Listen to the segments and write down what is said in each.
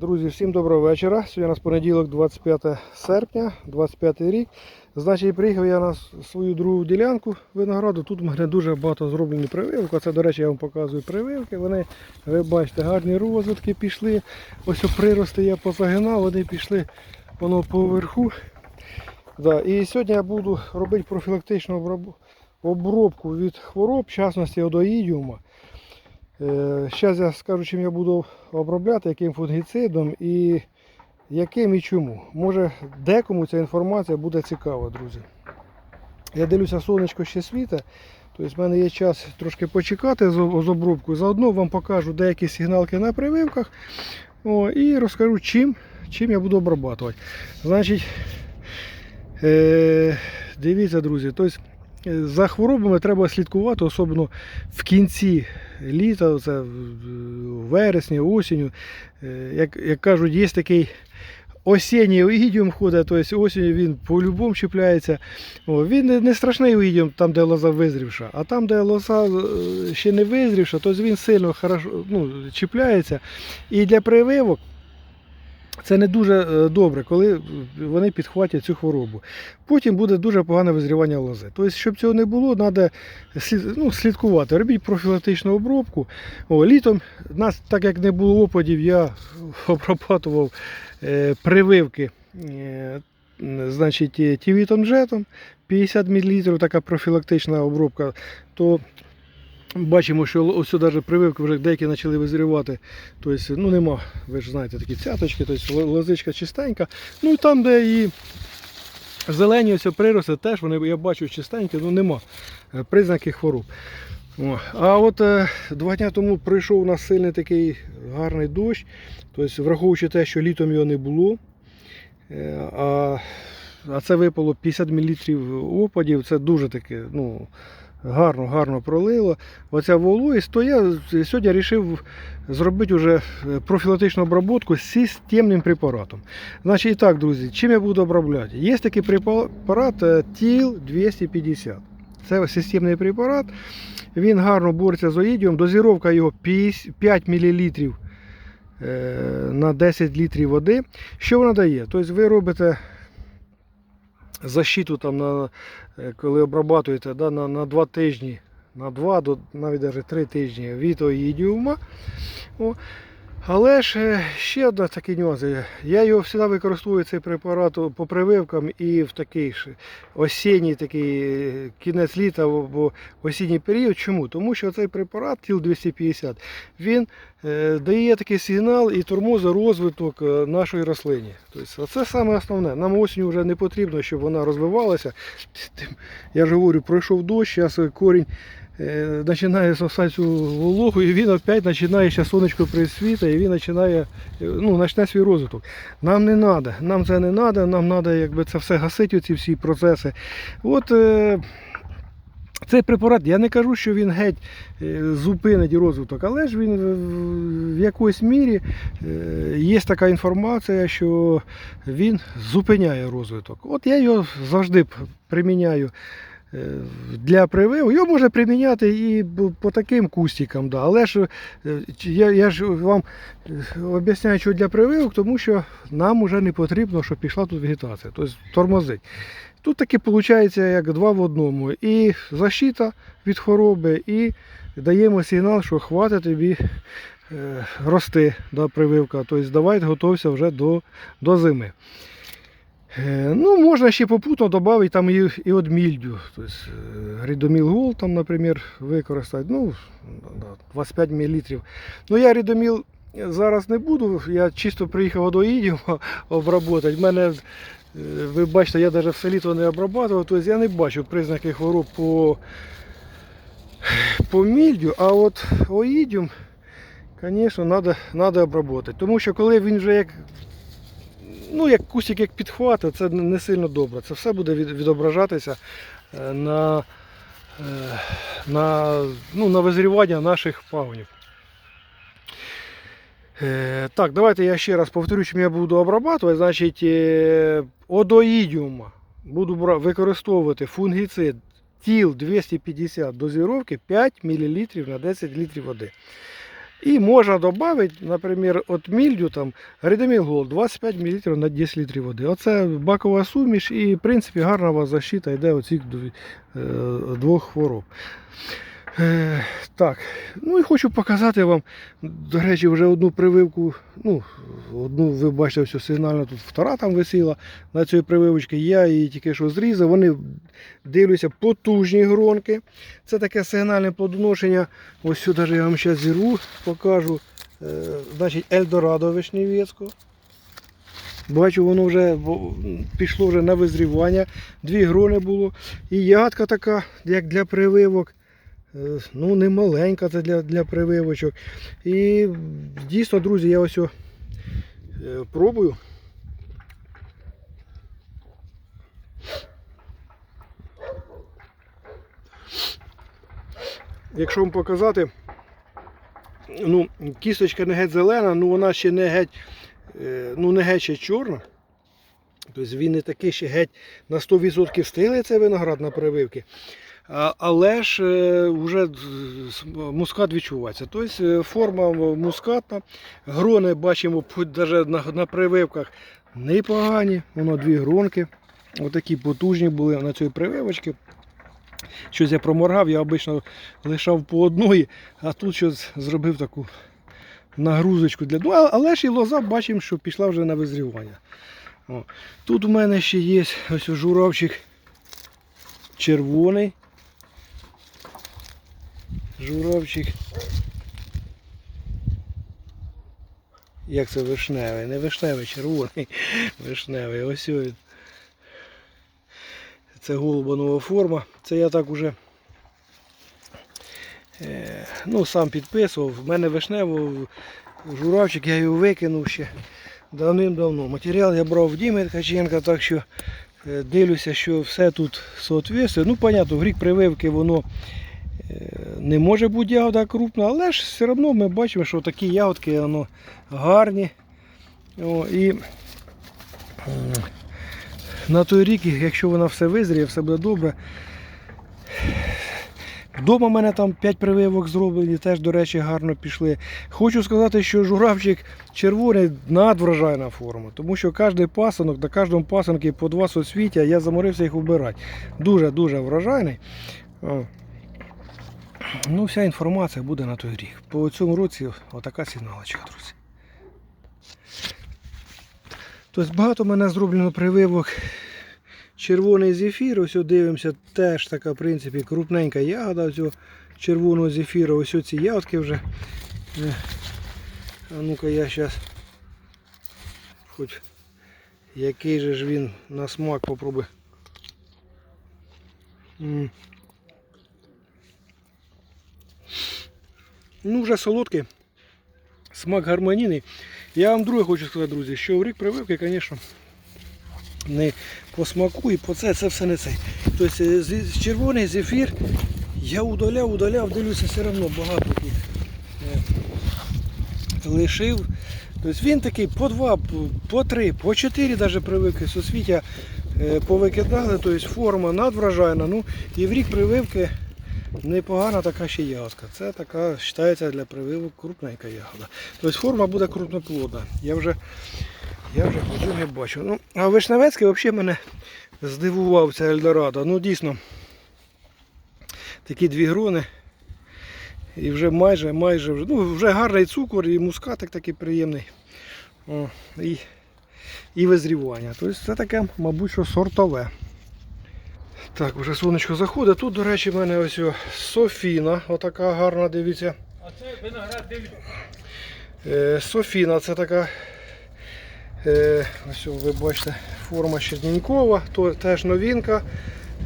Друзі, всім доброго вечора. Сьогодні у нас понеділок, 25 серпня, 25 рік. Значить, приїхав я на свою другу ділянку винограду. Тут у мене дуже багато зроблені прививки. Це, до речі, я вам показую прививки. Вони, ви бачите, гарні розвитки пішли. Ось прирости я позагинав, вони пішли воно поверху. Да. І сьогодні я буду робити профілактичну обробку від хвороб, в частності одоїдіума. Зараз я скажу, чим я буду обробляти, яким фунгіцидом і яким і чому. Може декому ця інформація буде цікава, друзі. Я дивлюся, сонечко ще світе. Тобто в мене є час трошки почекати з обробкою. Заодно вам покажу деякі сигналки на прививках. О, і розкажу, чим, чим я буду обрабатувати. Значить, е, дивіться, друзі, тобто, е, за хворобами треба слідкувати, особливо в кінці літа, це вересні, осінню. Е, Як, як кажуть, є такий осінній оїдіум ходить, тобто осінню він по-любому чіпляється. О, він не, не страшний оїдіум там, де лоза визрівша, а там, де лоза е, ще не визрівша, то він сильно хорошо, ну, чіпляється. І для прививок це не дуже е, добре, коли вони підхватять цю хворобу. Потім буде дуже погане визрівання лози. Тобто, щоб цього не було, треба ну, слідкувати. Робіть профілактичну обробку. О, літом, нас, так як не було опадів, я обрабатував е, прививки е, значить, е, тівітом джетом 50 мл, така профілактична обробка. То Бачимо, що ось навіть прививки вже деякі почали визрівати. Тобто, ну нема, ви ж знаєте, такі цяточки, тобто лозичка чистенька. Ну і там, де і зелені ось прирости, теж вони, я бачу, чистенькі, ну нема е, признаків хвороб. О, А от е, два дні тому прийшов у нас сильний такий гарний дощ. Тобто, враховуючи те, що літом його не було. е, А, а це випало 50 мл опадів, це дуже таке, ну, гарно, гарно пролило. Оця вологість, то я сьогодні вирішив зробити вже профілактичну обробку з системним препаратом. Значить, і так, друзі, чим я буду обробляти? Є такий препарат е, ТІЛ 250. Це системний препарат. Він гарно бореться з оїдіум. Дозіровка його 5 мл на 10 літрів води. Що вона дає? Тобто ви робите защиту там на, е, коли обрабатуєте да, на, на 2 тижні, на 2 до навіть навіть 3 тижні від оїдіума. О. Але ж е, ще одна такий нюанс. Я його завжди використовую цей препарат по прививкам і в такий ж осінній такий е, кінець літа або осінній період. Чому? Тому що цей препарат ТІЛ 250 він е, дає такий сигнал і тормозить розвиток нашої рослині. Тобто, це саме основне. Нам осінню вже не потрібно, щоб вона розвивалася. Я ж говорю, пройшов дощ, зараз корінь починає сосати цю вологу, і він опять починає ще сонечко присвіта, і він починає, е, ну, почне свій розвиток. Нам не треба, нам це не треба, нам треба якби це все гасити, ці всі процеси. От е, цей препарат, я не кажу, що він геть е, зупинить розвиток, але ж він в- якоїсь мірі е, є така інформація, що він зупиняє розвиток. От я його завжди приміняю е, для прививу. Його можна приміняти і по таким кустикам, да. але ж е, я, я ж вам е, об'ясняю, що для прививок, тому що нам вже не потрібно, щоб пішла тут вегетація, тобто тормозить. Тут таки виходить як два в одному. І защита від хвороби, і даємо сигнал, що хватить тобі е, рости да, прививка. Тобто давай готовся вже до, до зими. Е, Ну, можна ще попутно додати там і, і от мільдю. Тобто, е, рідоміл гол, там, наприклад, використати. Ну, 25 мл. Ну, я рідоміл зараз не буду. Я чисто приїхав до Ідіма обработати. В мене, е, ви бачите, я навіть в селі то не обрабатував, тобто я не бачу признаків хвороб по, по мільдю, а от оїдіум, звісно, треба, обработати. Тому що коли він вже як ну, як кустик як підхватить, це не сильно добре. Це все буде відображатися е, на, е, на, ну, на визрівання наших пагонів. Е, Так, давайте я ще раз повторю, чим я буду обрабатувати. Значить, одоїдіума буду використовувати фунгіцид ТІЛ 250 дозіровки 5 мл на 10 літрів води. І можна додати, наприклад, от мільдю там Редеміл 25 мл на 10 літрів води. Оце бакова суміш і, в принципі, гарна защита йде оцих е, двох хвороб. Е, так, ну і хочу показати вам, до речі, вже одну прививку. Ну, одну ви бачите, все сигнально тут втора там висіла на цій прививочці. Я її тільки що зрізав. Вони дивлюся потужні гронки. Це таке сигнальне плодоношення. Ось сюди я вам зараз зірву, покажу. Е, значить, Ельдорадо Вишневецько. Бачу, воно вже пішло вже на визрівання. Дві грони було. І ягодка така, як для прививок. Е, Ну, не маленька це для, для прививочок. І дійсно, друзі, я ось е, пробую. Якщо вам показати, ну, кісточка не геть зелена, ну вона ще не геть, е, ну не геть ще чорна. Тобто він не такий ще геть на 100% стилий цей виноград на прививки. Але ж е, вже мускат відчувається. Тобто е, форма мускатна, грони бачимо навіть на, на прививках непогані. Воно дві гронки. Отакі потужні були на цій прививочці. Щось я проморгав, я обично лишав по одної, а тут щось зробив таку нагрузочку для. Ну, але ж і лоза бачимо, що пішла вже на визрівання. О. Тут у мене ще є ось журавчик червоний. Журавчик. Як це вишневий? Не вишневий, червоний. Вишневий. Ось він. Це голубанова форма. Це я так уже е, ну, сам підписував. В мене вишневий журавчик, я його викинув ще давним-давно. Матеріал я брав в Діми Ткаченка, так що е, дивлюся, що все тут соответствує. Ну, понятно, в рік прививки воно не може бути ягода крупна, але ж все одно ми бачимо, що такі ягодки воно гарні. О, і на той рік, якщо вона все визріє, все буде добре. Вдома в мене там 5 прививок зроблені, теж, до речі, гарно пішли. Хочу сказати, що журавчик червоний надвражайна форма, тому що кожен пасанок, на кожному пасанку по два соцвіття, я заморився їх вбирати. Дуже-дуже вражайний. Ну, вся інформація буде на той рік. По цьому році отака сигналочка, друзі. Тобто багато мене зроблено прививок. Червоний зефір, ось дивимося, теж така, в принципі, крупненька ягода цього червоного зефіру. Ось ці ягодки вже. Е, А ну-ка я зараз хоч який же ж він на смак попробую. Ну, вже солодкий. Смак гармонійний. Я вам друге хочу сказати, друзі, що в рік прививки, звісно, не по смаку і по це, це все не цей. Тобто е, з- червоний зефір я удаляв, удаляв, дивлюся, все одно багато тут е, лишив. Тобто він такий по два, по- три, по чотири навіть прививки сусвіття е, повикидали, тобто форма надвражайна. Ну і в рік прививки непогана така ще ягодка. Це така вважається для прививок крупненька ягода. Тобто форма буде крупноплодна. Я вже я вже ходжу, не бачу. Ну, а Вишневецький взагалі мене здивував ця Ельдорадо. Ну дійсно такі дві грони. І вже майже, майже вже, ну, вже гарний цукор і мускатик такий приємний. О, і, і визрівання. Тобто це таке, мабуть, що сортове. Так, вже сонечко заходить. Тут, до речі, в мене ось Софіна, отака гарна, дивіться. А це виноград Девід. Е, Софіна це така. Е, ось ви бачите, форма Чернінькова, то теж новинка.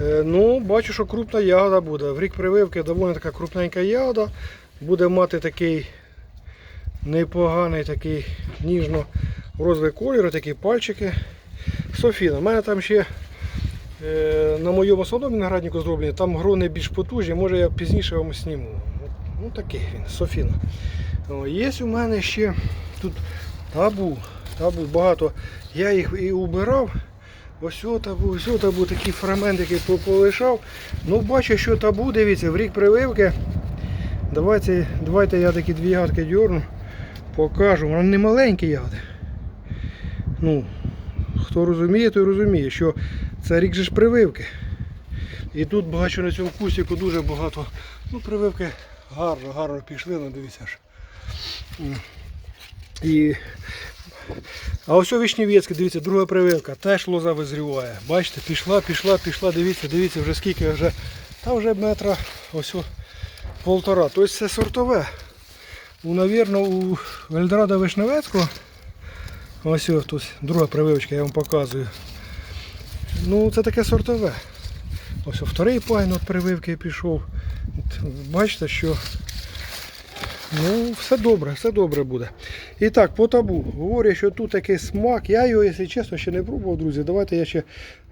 Е, ну, бачу, що крупна ягода буде. В рік прививки доволі така крупненька ягода. Буде мати такий непоганий такий ніжно розовий кольор, такі пальчики. Софіна. У мене там ще на моєму основному винограднику зроблені, там грони більш потужні, може я пізніше вам зніму. Ну такий він, Софіна. О, Є у мене ще тут табу. Табу багато. Я їх і убирав. Ось табу, ось табу, такі фрагменти, які по- полишав. Ну, бачу, що табу, дивіться, в рік прививки Давайте, давайте я такі дві ягодки дьорну, покажу. Вони не маленькі ягоди. Ну, хто розуміє, той розуміє, що це рік же ж прививки. І тут бачу на цьому кусіку дуже багато. Ну, прививки гарно, гарно пішли, ну дивіться ж. І... А ось Вишневецьке, дивіться, друга прививка, теж лоза визріває. Бачите, пішла, пішла, пішла, дивіться, дивіться, вже скільки вже. Та вже метра ось полтора. Тобто це сортове. У, навірно, у Ельдорадо Вишневецького. Ось тут друга прививочка, я вам показую. Ну, це таке сортове. Ось вторий пайн от прививки пішов. Бачите, що ну, все добре, все добре буде. І так, по табу. Говорять, що тут такий смак. Я його, якщо чесно, ще не пробував, друзі. Давайте я ще.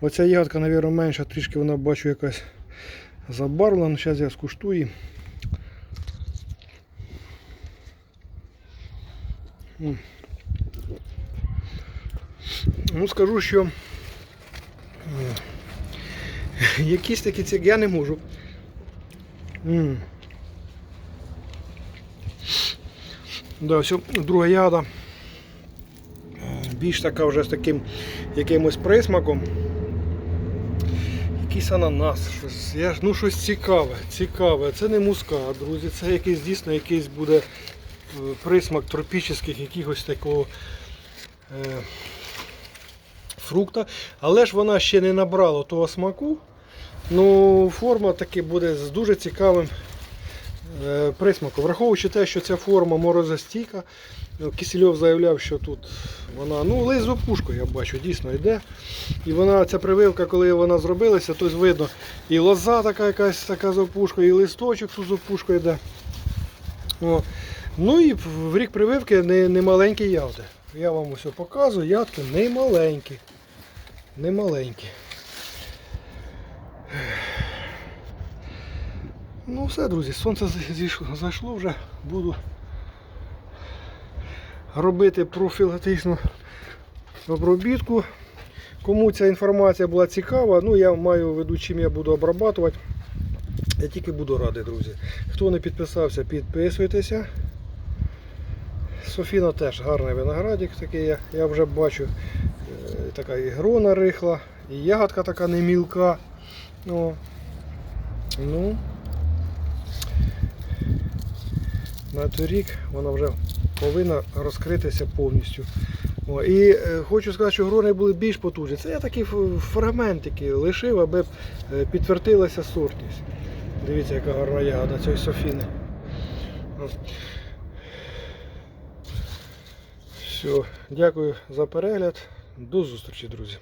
Оця ягодка, мабуть, менша, трішки вона бачу якась забарвлена. Ну, зараз я скуштую. Ну, скажу, що якісь такі ці я не можу. М. Да, все, друга ягода. Більш така вже з таким якимось присмаком. Якийсь ананас, щось, я, ну щось цікаве, цікаве. Це не мускат, друзі, це якийсь дійсно якийсь буде е, присмак тропічних якихось такого е, фрукта. Але ж вона ще не набрала того смаку. Ну, форма таки буде з дуже цікавим е, присмаком. Враховуючи те, що ця форма морозостійка, ну, Кисельов заявляв, що тут вона, ну, лист з я бачу, дійсно йде. І вона, ця прививка, коли вона зробилася, то видно і лоза така якась така з опушкою, і листочок тут з опушкою йде. О. Ну і в в рік прививки не, не маленькі ягоди. Я вам усе показую, ягодки не маленькі. Не маленькі. Ну все, друзі, сонце зайшло вже, буду робити профілактичну обробітку. Кому ця інформація була цікава, ну я маю в виду, чим я буду обрабатувати. Я тільки буду радий, друзі. Хто не підписався, підписуйтеся. Софіна теж гарний виноградик такий, я вже бачу. Така і грона рихла, і ягодка така не мілка. Ну, на той рік вона вже повинна розкритися повністю. О, і е, хочу сказати, що грони були більш потужні. Це я такі фрагментики лишив, аби е, підтвердилася сортність. Дивіться, яка гарна ягода цієї Софіни. Все, дякую за перегляд. До зустрічі, друзі.